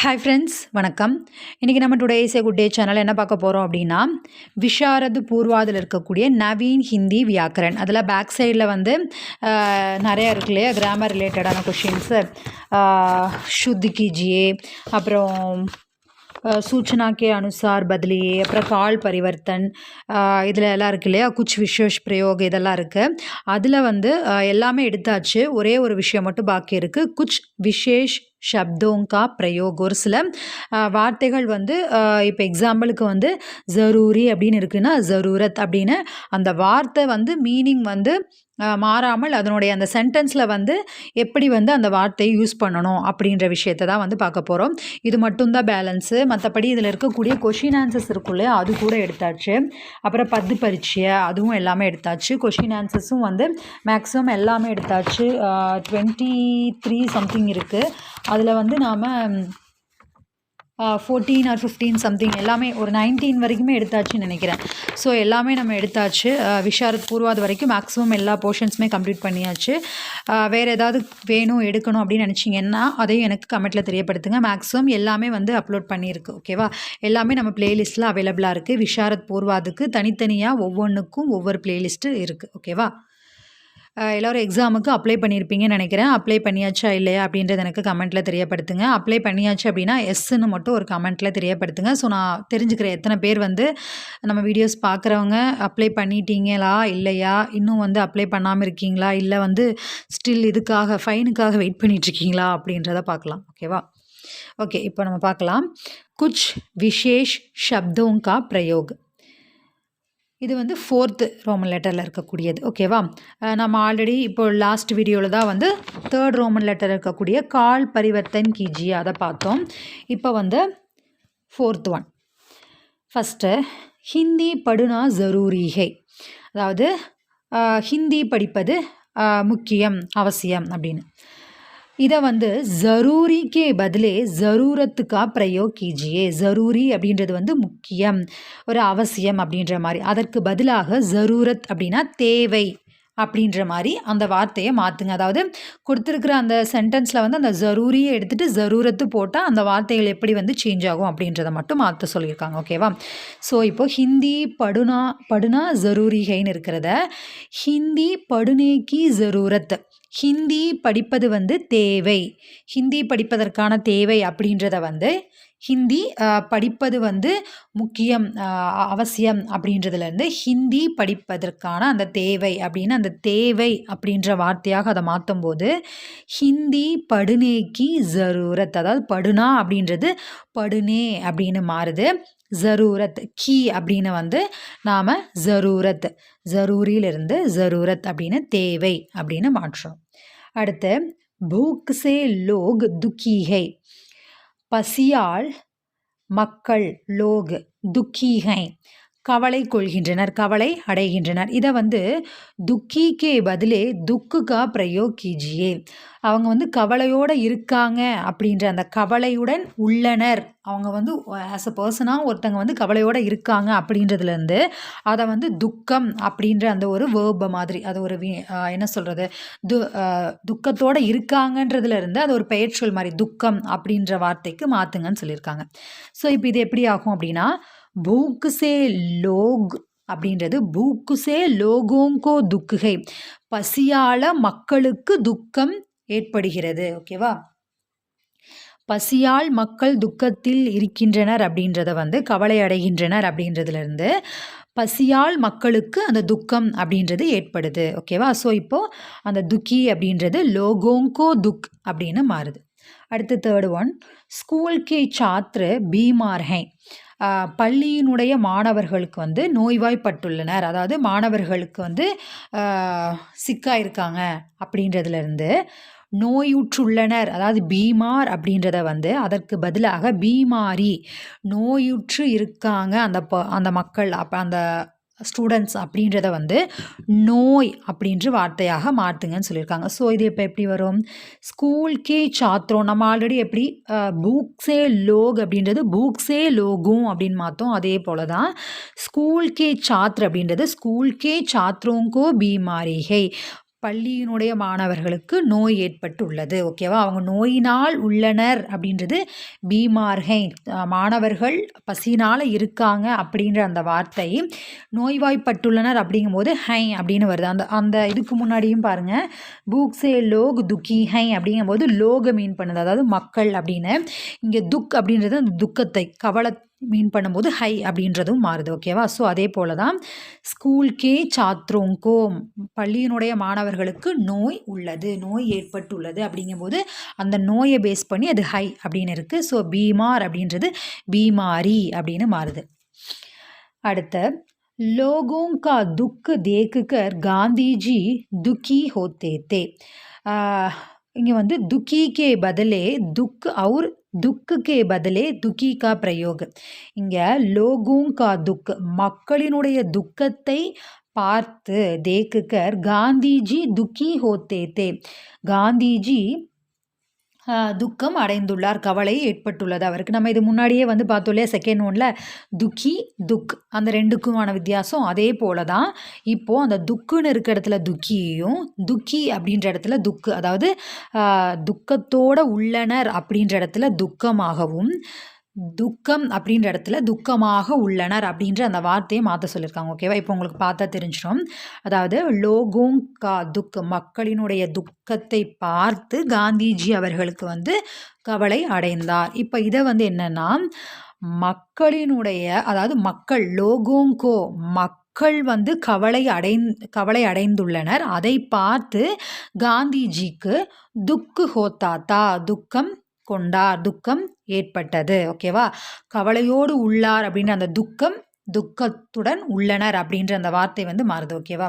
Hi friends வணக்கம். இன்றைக்கி நம்ம today is a good day channel என்ன பார்க்க போகிறோம் அப்படின்னா விஷாரது பூர்வாதில் இருக்கக்கூடிய நவீன் ஹிந்தி வியாக்கரன். அதில் பேக் சைடில் வந்து நிறையா இருக்கு இல்லையா? கிராமர் ரிலேட்டடான கொஷின்ஸு ஷுத்தி கிஜியே அப்புறம் சூச்சனா கே அனுசார் பதிலியே அப்புறம் கால் பரிவர்த்தன் இதில் எல்லாம் இருக்கு இல்லையா? குச் விசேஷ் பிரயோக் இதெல்லாம் இருக்குது அதில் வந்து எல்லாமே எடுத்தாச்சு. ஒரே ஒரு விஷயம் மட்டும் பாக்கி இருக்குது குச் விசேஷ் ஷப்தோங்கா பிரயோக். ஒரு சில வார்த்தைகள் வந்து இப்போ எக்ஸாம்பிளுக்கு வந்து ஜரூரி அப்படின்னு இருக்குன்னா ஜரூரத் அப்படின்னு. அந்த வார்த்தை வந்து மீனிங் வந்து மாறாமல் அதனுடைய அந்த சென்டென்ஸில் வந்து எப்படி வந்து அந்த வார்த்தையை யூஸ் பண்ணணும் அப்படின்ற விஷயத்தை தான் வந்து பார்க்க போகிறோம் இது மட்டும்தான் பேலன்ஸு மற்றபடி இதில் இருக்கக்கூடிய கொஷின் ஆன்சர்ஸ் இருக்குள்ளே அது கூட எடுத்தாச்சு. அப்புறம் பத்து பரீட்சை அதுவும் எல்லாமே எடுத்தாச்சு. கொஷின் ஆன்சர்ஸும் வந்து மேக்ஸிமம் எல்லாமே எடுத்தாச்சு. டுவெண்ட்டி த்ரீ சம்திங் இருக்குது அதில் வந்து நாம் ஃபோர்டீன் ஆர் ஃபிஃப்டீன் சம்திங் எல்லாமே ஒரு நைன்டீன் வரைக்குமே எடுத்தாச்சுன்னு நினைக்கிறேன். ஸோ எல்லாமே நம்ம எடுத்தாச்சு. விஷாரத் பூர்வாது வரைக்கும் மேக்ஸிமம் எல்லா போர்ஷன்ஸுமே கம்ப்ளீட் பண்ணியாச்சு. வேறு ஏதாவது வேணும் எடுக்கணும் அப்படின்னு நினச்சிங்கன்னா அதையும் எனக்கு கமெண்ட்டில் தெரியப்படுத்துங்க. மேக்ஸிமம் எல்லாமே வந்து அப்லோட் பண்ணியிருக்கு ஓகேவா எல்லாமே நம்ம பிளேலிஸ்ட்டில் அவைலபிளாக இருக்குது விஷாரத் பூர்வாதுக்கு தனித்தனியாக ஒவ்வொன்றுக்கும் ஒவ்வொரு பிளேலிஸ்ட்டு இருக்குது ஓகேவா எல்லோரும் எக்ஸாமுக்கு அப்ளை பண்ணியிருப்பீங்கன்னு நினைக்கிறேன். அப்ளை பண்ணியாச்சா இல்லையா அப்படின்றது எனக்கு கமெண்ட்டில் தெரியப்படுத்துங்க. அப்ளை பண்ணியாச்சு அப்படின்னா எஸ்ன்னு மட்டும் ஒரு கமெண்ட்டில் தெரியப்படுத்துங்க. ஸோ நான் தெரிஞ்சுக்கிறேன் எத்தனை பேர் வந்து நம்ம வீடியோஸ் பார்க்குறவங்க அப்ளை பண்ணிட்டீங்களா இல்லையா? இன்னும் வந்து அப்ளை பண்ணாமல் இருக்கீங்களா? இல்லை வந்து ஸ்டில் இதுக்காக ஃபைனுக்காக வெயிட் பண்ணிகிட்ருக்கீங்களா அப்படின்றத பார்க்கலாம். ஓகேவா ஓகே இப்போ நம்ம பார்க்கலாம். குச் விசேஷ் ஷப்தோं का பிரயோக். இது வந்து ஃபோர்த்து ரோமன் லெட்டரில் இருக்கக்கூடியது ஓகேவா நம்ம ஆல்ரெடி இப்போ லாஸ்ட் வீடியோவில் தான் வந்து தேர்ட் ரோமன் லெட்டர் இருக்கக்கூடிய கால் பரிவர்த்தன் கிஜி அதை பார்த்தோம். இப்போ வந்து ஃபோர்த் ஒன் ஃபஸ்ட்டு ஹிந்தி படுனா ஜரூரிகை. அதாவது ஹிந்தி படிப்பது முக்கியம் அவசியம் அப்படின்னு. இதை வந்து ஜரூரிக்கே பதிலே ஜரூரத்துக்கா பிரயோ கீஜியே. ஜரூரி அப்படின்றது வந்து முக்கியம் ஒரு அவசியம் அப்படின்ற மாதிரி. அதற்கு பதிலாக ஜரூரத் அப்படின்னா தேவை அப்படின்ற மாதிரி அந்த வார்த்தையை மாற்றுங்க அதாவது கொடுத்துருக்குற அந்த சென்டென்ஸில் வந்து அந்த ஜரூரியை எடுத்துகிட்டு ஜரூரத்து போட்டால் அந்த வார்த்தைகள் எப்படி வந்து சேஞ்ச் ஆகும் அப்படின்றத மட்டும் மாற்ற சொல்லியிருக்காங்க. ஓகேவா ஸோ இப்போது ஹிந்தி படுனா படுனா ஜரூரிகைன்னு இருக்கிறத ஹிந்தி படுனேக்கி ஜரூரத் ஹிந்தி படிப்பது வந்து தேவை. ஹிந்தி படிப்பதற்கான தேவை அப்படின்றத வந்து ஹிந்தி படிப்பது வந்து முக்கியம் அவசியம் அப்படின்றதுலேருந்து ஹிந்தி படிப்பதற்கான அந்த தேவை அப்படின்னு அந்த தேவை அப்படின்ற வார்த்தையாக அதை மாற்றும் போது ஹிந்தி படுனேக்கு ஜரூரத் அதாவது படுனா அப்படின்றது படுனே அப்படின்னு மாறுது. ஜரூரத் கீ அப்படின்னு வந்து நாம் ஜரூரத் ஜரூரியிலிருந்து ஜரூரத் அப்படின்னு தேவை அப்படின்னு மாற்றோம் அடுத்து பூக் சே லோக் துக்கீகை. பசியால் மக்கள் லோக் துக்கீகை. கவலை கொள்கின்றனர் கவலை அடைகின்றனர். இதை வந்து துக்கிக்கே பதிலே துக்குக்கா பிரயோ கீஜியே. அவங்க வந்து கவலையோடு இருக்காங்க அப்படின்ற அந்த கவலையுடன் உள்ளனர். அவங்க வந்து ஆஸ் அ பர்சனாக ஒருத்தங்க வந்து கவலையோடு இருக்காங்க அப்படின்றதுலேருந்து அதை வந்து துக்கம் அப்படின்ற அந்த ஒரு வேர்ப மாதிரி அது ஒரு வி- என்ன சொல்கிறது து துக்கத்தோடு துக்கத்தோட அது ஒரு பெயர்ச்சொல் மாதிரி துக்கம் அப்படின்ற வார்த்தைக்கு மாற்றுங்கன்னு சொல்லியிருக்காங்க. ஸோ இப்போ இது எப்படி ஆகும் அப்படின்னா பூக்குசே லோக் அப்படின்றது பூக்குசே லோகோங்கோ துக்குகை. பசியால மக்களுக்கு துக்கம் ஏற்படுகிறது. ஓகேவா பசியால் மக்கள் துக்கத்தில் இருக்கின்றனர் அப்படின்றத வந்து கவலை அடைகின்றனர் அப்படின்றதுலேருந்து பசியால் மக்களுக்கு அந்த துக்கம் அப்படின்றது ஏற்படுது. ஓகேவா ஸோ இப்போது அந்த துக்கி அப்படின்றது லோகோங்கோ துக் அப்படின்னு மாறுது. அடுத்து தேர்ட் ஒன் ஸ்கூல் கே சாத்ரு பீமார் ஹை. பள்ளியினுடைய மாணவர்களுக்கு வந்து நோய்வாய்ப்பட்டுள்ளனர். அதாவது மாணவர்களுக்கு வந்து சிக்காயிருக்காங்க அப்படின்றதுலேருந்து நோயுற்றுள்ளனர். அதாவது பீமார் அப்படின்றத வந்து அதற்கு பதிலாக பீமாரி நோயுற்று இருக்காங்க அந்த ப அந்த மக்கள். அப்போ அந்த ஸ்டூடெண்ட்ஸ் அப்படின்றத வந்து நோய் அப்படின்ற வார்த்தையாக மாற்றுங்கன்னு சொல்லியிருக்காங்க. ஸோ இது இப்போ எப்படி வரும்? ஸ்கூல்கே சாத்திரம் நம்ம ஆல்ரெடி எப்படி புக்ஸே லோக் அப்படின்றது புக்ஸே லோகும் அப்படின்னு மாற்றோம் அதே போல தான் ஸ்கூல்கே சாத்ர அப்படின்றது ஸ்கூல்கே சாத்திரோங்கோ பீமாரிகை. பள்ளியினுடைய மாணவர்களுக்கு நோய் ஏற்பட்டுள்ளது ஓகேவா அவங்க நோயினால் உள்ளனர் அப்படின்றது பீமார்கை மாணவர்கள் பசினால் இருக்காங்க அப்படின்ற அந்த வார்த்தை நோய்வாய்ப்பட்டுள்ளனர் அப்படிங்கும்போது ஹை அப்படின்னு வருது. அந்த அந்த இதுக்கு முன்னாடியும் பாருங்கள் பூக்ஸே லோக் துக்கி ஹை அப்படிங்கும்போது லோக மீன் பண்ணுது. அதாவது மக்கள் அப்படின்னு இங்கே துக் அப்படின்றது அந்த துக்கத்தை கவலை மீன் பண்ணும்போது ஹை அப்படின்றதும் மாறுது ஓகேவா ஸோ அதே போல் தான் ஸ்கூல்கே சாத்ரோங்கோ பள்ளியினுடைய மாணவர்களுக்கு நோய் உள்ளது நோய் ஏற்பட்டுள்ளது அப்படிங்கும்போது அந்த நோயை பேஸ் பண்ணி அது ஹை அப்படின்னு இருக்குது ஸோ பீமார் அப்படின்றது பீமாரி அப்படின்னு மாறுது. அடுத்த லோகோங்கா துக்கு தேக்குகர் காந்திஜி துக்கி ஹோத்தே தே இங்கே வந்து துக்கிக்கே பதிலே துக் அவுர் துக்கு பதிலே துக்கி கா பிரயோக். இங்கே லோகூங்கா கா துக் மக்களினுடைய துக்கத்தை பார்த்து தேக்குக்கர் காந்திஜி துக்கி ஹோத்தே தே. காந்திஜி துக்கம் அடைந்துள்ளார் கவலை ஏற்பட்டுள்ளது. அவருக்கு நம்ம இது முன்னாடியே வந்து பார்த்தோம் இல்லையா செகண்ட் ஒனில் துக்கி துக். அந்த ரெண்டுக்குமான வித்தியாசம் அதே போல தான். இப்போது அந்த துக்குன்னு இருக்கிற இடத்துல துக்கியையும் துக்கி அப்படின்ற இடத்துல துக்கு அதாவது துக்கத்தோட உள்ளனர் அப்படின்ற இடத்துல துக்கமாகவும் துக்கம் அப்படின்ற இடத்துல துக்கமாக உள்ளனர் அப்படின்ற அந்த வார்த்தையை மாற்ற சொல்லியிருக்காங்க ஓகேவா இப்போ உங்களுக்கு பார்த்தா தெரிஞ்சிடும். அதாவது லோகோங் கா துக் மக்களினுடைய துக்கத்தை பார்த்து காந்திஜி அவர்களுக்கு வந்து கவலை அடைந்தார். இப்போ இதை வந்து என்னென்னா மக்களினுடைய அதாவது மக்கள் லோகோங்கோ மக்கள் வந்து கவலை அடை கவலை அடைந்துள்ளனர். அதை பார்த்து காந்திஜிக்கு துக்கு ஹோத்தாத்தா துக்கம் கொண்டார் துக்கம் ஏற்பட்டது. ஓகேவா கவலையோடு உள்ளார் அப்படின்ற அந்த துக்கம் துக்கத்துடன் உள்ளனர் அப்படின்ற அந்த வார்த்தை வந்து மாறுது. ஓகேவா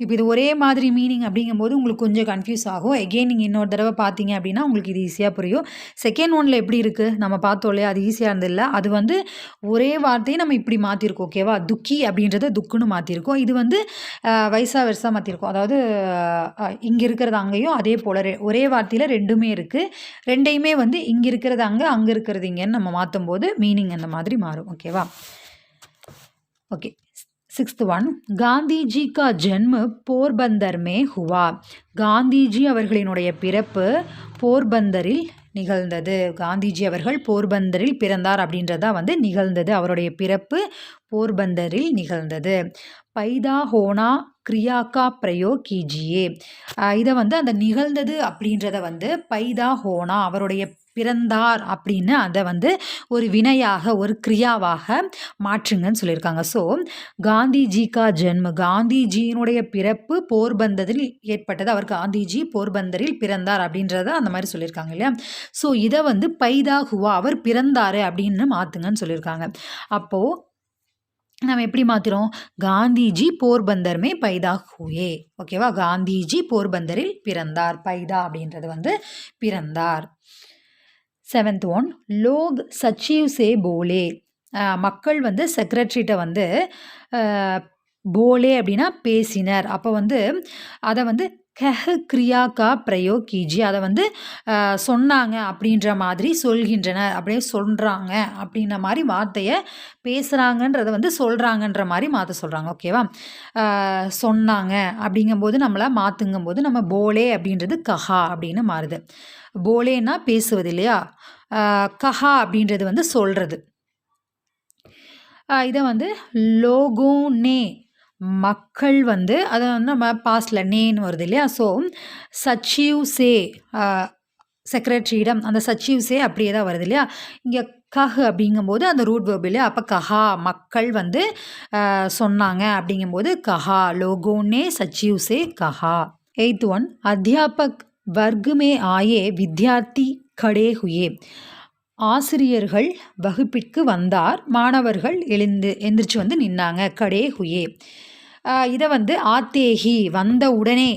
இப்போ இது ஒரே மாதிரி மீனிங் அப்படிங்கும்போது உங்களுக்கு கொஞ்சம் கன்ஃபியூஸ் ஆகும். எகெயின் நீங்கள் இன்னொரு தடவை பார்த்தீங்க அப்படின்னா உங்களுக்கு இது ஈஸியாக புரியும். செகண்ட் ஒனில் எப்படி இருக்குது நம்ம பார்த்தோம் இல்லையா? அது ஈஸியாக இருந்ததில்ல. அது வந்து ஒரே வார்த்தையை நம்ம இப்படி மாற்றிருக்கோம் ஓகேவா துக்கி அப்படின்றத துக்குன்னு மாற்றிருக்கோம் இது வந்து வயசாக வருஷா மாற்றிருக்கோம் அதாவது இங்கே இருக்கிறது அங்கேயும் அதே போல். ஒரே வார்த்தையில் ரெண்டுமே இருக்குது ரெண்டையுமே வந்து இங்கே இருக்கிறது அங்கே அங்கே இருக்கிறது இங்கேன்னு நம்ம மாற்றும் போது மீனிங் அந்த மாதிரி மாறும் ஓகேவா ஓகே சிக்ஸ்த் ஒன் காந்திஜி கா ஜென்ம போர்பந்தர் மே ஹுவா. காந்திஜி அவர்களினுடைய பிறப்பு போர்பந்தரில் நிகழ்ந்தது. காந்திஜி அவர்கள் போர்பந்தரில் பிறந்தார் அப்படின்றதா வந்து நிகழ்ந்தது. அவருடைய பிறப்பு போர்பந்தரில் நிகழ்ந்தது. பைதா ஹோனா கிரியாக்கா பிரயோ கீஜியே இதை வந்து அந்த நிகழ்ந்தது அப்படின்றத வந்து பைதா ஹோனா அவருடைய பிறந்தார் அப்படின்னு அதை வந்து ஒரு வினையாக ஒரு கிரியாவாக மாற்றுங்கன்னு சொல்லியிருக்காங்க. ஸோ காந்திஜி கா ஜென்ம காந்திஜியினுடைய பிறப்பு போர்பந்தரில் ஏற்பட்டது. அவர் காந்திஜி போர்பந்தரில் பிறந்தார் அப்படின்றத அந்த மாதிரி சொல்லியிருக்காங்க இல்லையா? ஸோ இதை வந்து பைதா ஹுவா அவர் பிறந்தார் அப்படின்னு மாற்றுங்கன்னு சொல்லியிருக்காங்க. அப்போது நம்ம எப்படி மாற்றுறோம் காந்திஜி போர்பந்தர்மே பைதா ஹூயே ஓகேவா காந்திஜி போர்பந்தரில் பிறந்தார் பைதா அப்படின்றது வந்து பிறந்தார். செவன்த் ஒன் லோக் சச்சிவ் சே போலே. மக்கள் வந்து செக்ரட்டரிட்ட வந்து போலே அப்படின்னா பேசினர். அப்போ வந்து அதை வந்து கஹ கிரியா கா பிரயோ கீஜி. அதை வந்து சொன்னாங்க அப்படின்ற மாதிரி சொல்கின்றனர் அப்படியே சொல்கிறாங்க அப்படின்ற மாதிரி வார்த்தையை பேசுகிறாங்கன்றதை வந்து சொல்கிறாங்கன்ற மாதிரி மாற்ற சொல்கிறாங்க ஓகேவா சொன்னாங்க. அப்படிங்கும்போது நம்மளை மாற்றுங்கும்போது நம்ம போலே அப்படின்றது கஹா அப்படின்னு மாறுது. போலேன்னா பேசுவது இல்லையா? கஹா அப்படின்றது வந்து சொல்கிறது இதை வந்து லோகோனே மக்கள் வந்து அதை வந்து நம்ம பாஸ்டில் நேன்னு வருது இல்லையா? ஸோ சச்சிவ் சே செக்ரட்டரியிடம் அந்த சச்சிவ் சே அப்படியே தான் வருது இல்லையா? இங்கே கஹ் அப்படிங்கும்போது அந்த ரூட் வேர்ப் இல்லையா? அப்போ கஹா மக்கள் வந்து சொன்னாங்க அப்படிங்கும்போது கஹா லோகோனே சச்சிவ் சே கஹா. எய்த் ஒன் அத்தியாபக் வர்க்குமே ஆயே வித்யார்த்தி கடே ஹுயே. ஆசிரியர்கள் வகுப்பிற்கு வந்தார் மாணவர்கள் எழுந்து எந்திரிச்சு வந்து நின்னாங்க கடே ஹுயே. இதை வந்து ஆத்தேகி வந்த உடனே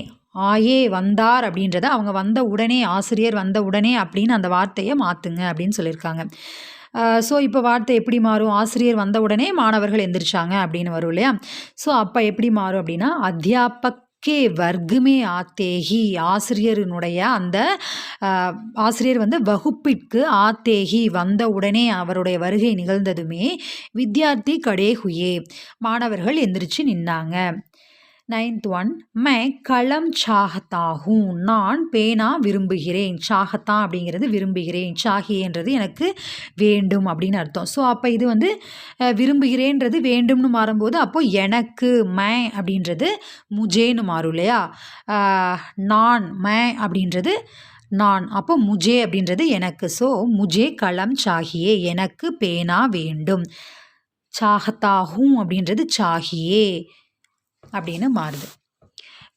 ஆயே வந்தார் அப்படின்றத அவங்க வந்த உடனே ஆசிரியர் வந்த உடனே அப்படின்னு அந்த வார்த்தையை மாற்றுங்க அப்படின்னு சொல்லியிருக்காங்க. ஸோ இப்போ வார்த்தை எப்படி மாறும்? ஆசிரியர் வந்த உடனே மாணவர்கள் எந்திரிச்சாங்க அப்படின்னு வரும் இல்லையா? ஸோ அப்போ எப்படி மாறும் அப்படின்னா அத்தியாபக் கே வர்க்குமே ஆத்தேகி. ஆசிரியரினுடைய அந்த ஆசிரியர் வந்து வகுப்பிற்கு ஆத்தேகி வந்த உடனே அவருடைய வருகை நிகழ்ந்ததுமே வித்யார்த்தி கடே ஹுயே மாணவர்கள் எந்திரிச்சு நின்னாங்க. நைன்த் ஒன் மே களம் சாகத்தாகும் நான் பேனா விரும்புகிறேன். சாகத்தா அப்படிங்கிறது விரும்புகிறேன். சாகியன்றது எனக்கு வேண்டும் அப்படின்னு அர்த்தம். ஸோ அப்போ இது வந்து விரும்புகிறேன்றது வேண்டும்னு மாறும்போது அப்போது எனக்கு மே அப்படின்றது முஜேன்னு மாறும் இல்லையா? நான் மே அப்படின்றது நான். அப்போ முஜே அப்படின்றது எனக்கு. ஸோ முஜே களம் சாகியே எனக்கு பேனா வேண்டும். சாகத்தாகும் அப்படின்றது சாகியே. அப்படின்னு மாறுது.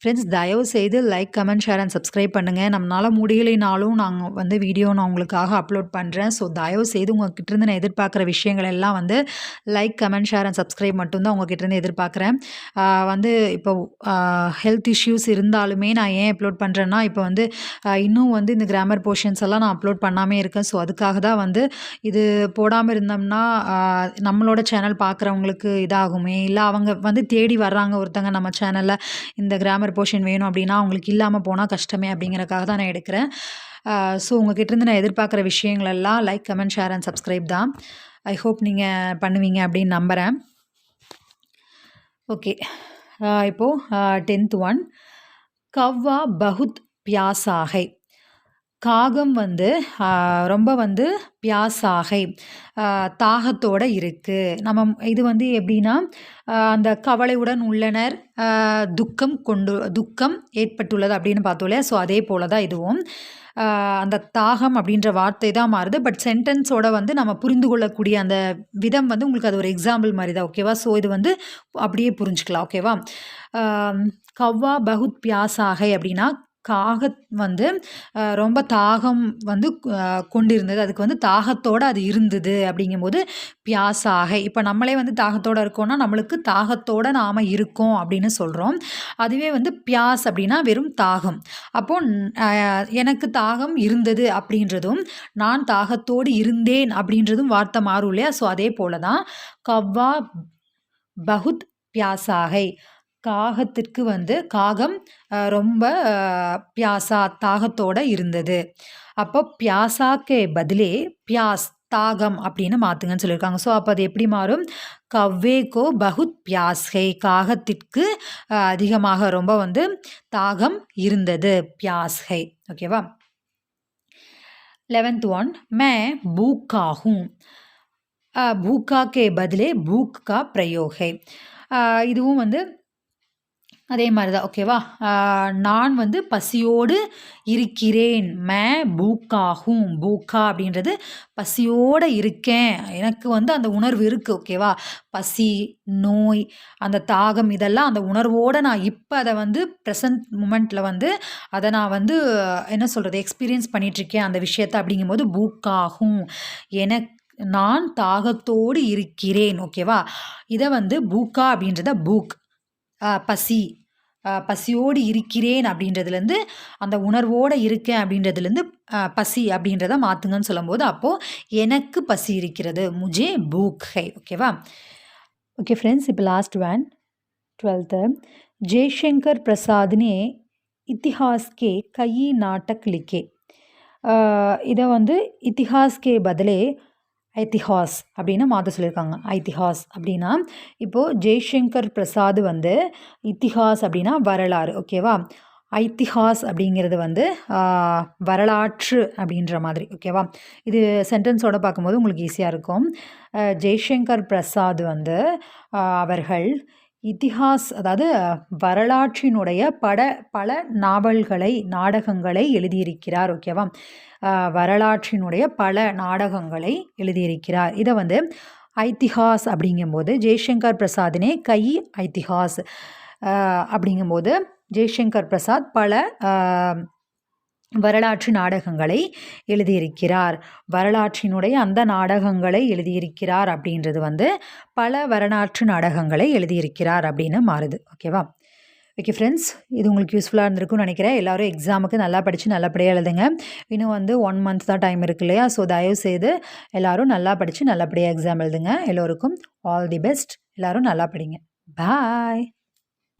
ஃப்ரெண்ட்ஸ் தயவு செய்து like comment share and subscribe பண்ணுங்கள் நம்மளால் முடியலைனாலும் நாங்கள் வந்து வீடியோ நான் உங்களுக்காக அப்லோட் பண்ணுறேன் ஸோ தயவு செய்து உங்ககிட்டருந்து நான் எதிர்பார்க்குற விஷயங்கள் எல்லாம் வந்து like comment share and subscribe மட்டும்தான் உங்ககிட்ட இருந்து எதிர்பார்க்குறேன் வந்து இப்போ ஹெல்த் இஷ்யூஸ் இருந்தாலுமே நான் ஏன் அப்லோட் பண்ணுறேன்னா இப்போ வந்து இன்னும் வந்து இந்த கிராமர் போர்ஷன்ஸ் எல்லாம் நான் அப்லோட் பண்ணாமே இருக்கேன். ஸோ அதுக்காக தான் வந்து இது போடாமல் இருந்தோம்னா நம்மளோட சேனல் பார்க்குறவங்களுக்கு இதாகுமே. இல்லை அவங்க வந்து தேடி வர்றாங்க ஒருத்தங்க நம்ம சேனலில் இந்த கிராமர் போர்ஷன் வேணும் அப்படின்னா அவங்களுக்கு இல்லாமல் போனால் கஷ்டமே அப்படிங்கிறக்காக தான் நான் எடுக்கிறேன். ஸோ உங்ககிட்ட இருந்து நான் எதிர்பார்க்குற விஷயங்கள் எல்லாம் like comment share and subscribe தான். ஐ ஹோப் நீங்கள் பண்ணுவீங்க அப்படின்னு நம்புகிறேன் ஓகே இப்போது டென்த் ஒன் கவ்வா பகுத் பியாசாகை. காகம் வந்து ரொம்ப வந்து பியாசாகை தாகத்தோடு தாகத்தோட இருக்குது நம்ம இது வந்து எப்படின்னா அந்த கவலையுடன் உள்ளனர் துக்கம் கொண்டு துக்கம் ஏற்பட்டுள்ளது அப்படின்னு பார்த்தோம் இல்லையா? ஸோ அதே போல தான் இதுவும் அந்த தாகம் அப்படின்ற வார்த்தை தான் மாறுது. பட் சென்டென்ஸோட வந்து நம்ம புரிந்து கொள்ளக்கூடிய அந்த விதம் வந்து உங்களுக்கு அது ஒரு எக்ஸாம்பிள் மாதிரி தான் ஓகேவா ஸோ இது வந்து அப்படியே புரிஞ்சுக்கலாம் ஓகேவா கவ்வா பகுத் பியாசாகை அப்படின்னா காகத் வந்து ரொம்ப தாகம் வந்து கொண்டிருந்தது. அதுக்கு வந்து தாகத்தோடு அது இருந்தது அப்படிங்கும்போது பியாசாகை இப்போ நம்மளே வந்து தாகத்தோடு இருக்கோம்னா நம்மளுக்கு தாகத்தோடு நாம் இருக்கோம் அப்படின்னு சொல்கிறோம் அதுவே வந்து பியாஸ் அப்படின்னா வெறும் தாகம். அப்போ எனக்கு தாகம் இருந்தது அப்படின்றதும் நான் தாகத்தோடு இருந்தேன் அப்படின்றதும் வார்த்தை மாறும் இல்லையா? ஸோ அதே போல தான் கவ்வா பகுத் பியாசாகை. காகத்திற்கு வந்து காகம் ரொம்ப பியாசா தாகத்தோட இருந்தது. அப்போ பியாசாக்கே பதிலே பியாஸ் தாகம் அப்படின்னு மாற்றுங்கன்னு சொல்லியிருக்காங்க. ஸோ அப்போ அது எப்படி மாறும்? கவ்வேகோ பகுத் பியாஸ்கை காகத்திற்கு அதிகமாக ரொம்ப வந்து தாகம் இருந்தது பியாஸ்கை. ஓகேவா? லெவன்த் ஒன் மே பூக்காகும். பூக்கா கே பதிலே பூக்கா பிரயோகை. இதுவும் வந்து அதே மாதிரி தான் ஓகேவா நான் வந்து பசியோடு இருக்கிறேன். மே பூக்காகும். பூக்கா அப்படின்றது பசியோடு இருக்கேன். எனக்கு வந்து அந்த உணர்வு இருக்குது ஓகேவா பசி நோய் அந்த தாகம் இதெல்லாம் அந்த உணர்வோடு நான் இப்போ அதை வந்து ப்ரெசன்ட் மூமெண்ட்டில் வந்து அதை நான் வந்து என்ன சொல்கிறது எக்ஸ்பீரியன்ஸ் பண்ணிகிட்ருக்கேன் அந்த விஷயத்தை அப்படிங்கும்போது பூக்காகும். எனக்கு நான் தாகத்தோடு இருக்கிறேன். ஓகேவா இதை வந்து பூக்கா அப்படின்றத பூக் பசி ஆஹ் பசியோடு இருக்கிறேன் அப்படின்றதுலேருந்து அந்த உணர்வோடு இருக்கேன் அப்படின்றதுலேருந்து ஆஹ் பசி அப்படின்றத மாற்றுங்கன்னு சொல்லும்போது அப்போது எனக்கு பசி இருக்கிறது முஜே பூக் ஹை ஓகேவா ஓகே ஃப்ரெண்ட்ஸ் இப்போ last one twelfth Jaishankar Prasad ने इतिहास के कई नाटक लिखे ஆஹ் இதை வந்து இத்திஹாஸ் கே பதிலே ஐத்திஹாஸ் அப்படின்னு மாற்ற சொல்லியிருக்காங்க. ஐத்திஹாஸ் அப்படின்னா இப்போது ஜெய்சங்கர் பிரசாத் வந்து இத்திஹாஸ் அப்படின்னா வரலாறு ஓகேவா ஐத்திஹாஸ் அப்படிங்கிறது வந்து வரலாற்று அப்படின்ற மாதிரி ஓகேவா இது சென்டென்ஸோட பார்க்கும்போது உங்களுக்கு ஈஸியாக இருக்கும். ஜெய்சங்கர் பிரசாத் வந்து அவர்கள் இத்திஹாஸ் அதாவது வரலாற்றினுடைய பட பல நாவல்களை நாடகங்களை எழுதியிருக்கிறார் ஓகேவா வரலாற்றினுடைய பல நாடகங்களை எழுதியிருக்கிறார். இதை வந்து ஐத்திஹாஸ் அப்படிங்கும்போது ஜெய்சங்கர் பிரசாதினே கை ஐத்திஹாஸ் அப்படிங்கும்போது ஜெய்சங்கர் பிரசாத் பல வரலாற்று நாடகங்களை எழுதியிருக்கிறார். வரலாற்றினுடைய அந்த நாடகங்களை எழுதியிருக்கிறார் அப்படின்றது வந்து பல வரலாற்று நாடகங்களை எழுதியிருக்கிறார் அப்படின்னு மாறுது. ஓகேவா ஓகே ஃப்ரெண்ட்ஸ் இது உங்களுக்கு யூஸ்ஃபுல்லாக இருந்திருக்கும்னு நினைக்கிறேன். எல்லாரும் எக்ஸாமுக்கு நல்லா படித்து நல்லபடியாக எழுதுங்க. இன்னும் வந்து ஒன் மந்த் தான் டைம் இருக்கு இல்லையா? ஸோ தயவு செய்து எல்லாரும் நல்லா படித்து நல்லபடியாக எக்ஸாம் எழுதுங்க. எல்லோருக்கும் ஆல் தி பெஸ்ட் எல்லோரும் நல்லா படிங்க. பாய்